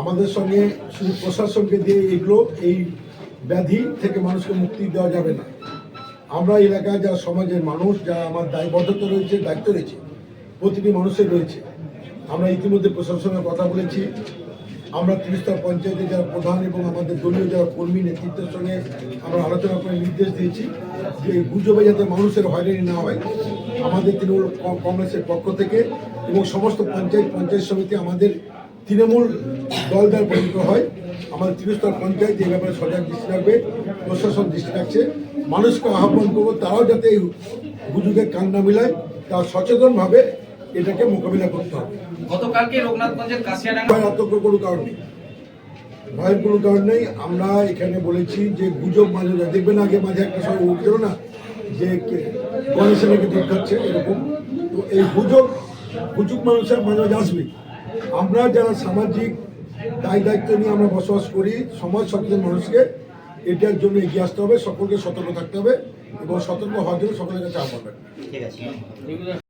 আমাদের সঙ্গে শুধু প্রশাসনকে দিয়ে এগুলো, এই ব্যাধি থেকে মানুষকে মুক্তি দেওয়া যাবে না। আমরা এলাকায় যা সমাজের মানুষ যা আমার দায়বদ্ধতা রয়েছে, দায়িত্ব রয়েছে, প্রতিটি মানুষের রয়েছে। আমরা ইতিমধ্যে প্রশাসনের কথা বলেছি। আমরা ত্রিস্তর পঞ্চায়েতে যারা প্রধান এবং আমাদের দলীয় যারা কর্মী নেতৃত্বের সঙ্গে আমরা আলোচনা করে নির্দেশ দিয়েছি যে গুজবে যাতে মানুষের হয়রানি না হয়। আমাদের তৃণমূল কংগ্রেসের পক্ষ থেকে এবং সমস্ত পঞ্চায়েত পঞ্চায়েত সমিতি আমাদের তৃণমূল দল দ্বারা পরিচিত হয়। আমাদের ত্রিস্তর পঞ্চায়েত এই ব্যাপারে সজাগ দৃষ্টি রাখবে প্রশাসন দৃষ্টি রাখছে। মানুষকে আহ্বান করব তারাও যাতে এই গুজবে কান না মিলায় তা সচেতনভাবে এটাকে মোকাবিলা করতে হবে। গতকালকে রঘুনাথগঞ্জের কাশিয়াডাঙ্গা কোনো কারণ নেই। ভয়ের কোনো কারণ নেই। আমরা এখানে বলেছি যে গুজব মাঝে মাঝে দেখবেন আগে মাঝে একটা সময় উঠছিল না যে গণেশের নাকি দুধ খাচ্ছে এরকম, তো এই গুজব গুজব মানুষের মাঝে আসবে। আমরা যারা সামাজিক দায় দায়িত্ব নিয়ে আমরা বসবাস করি সমাজ সচেতন মানুষকে, এটার জন্য এগিয়ে আসতে হবে, সকলকে সতর্ক থাকতে হবে এবং সতর্ক হওয়ার জন্য সকলের কাছে আহ্বান ঠিক আছে।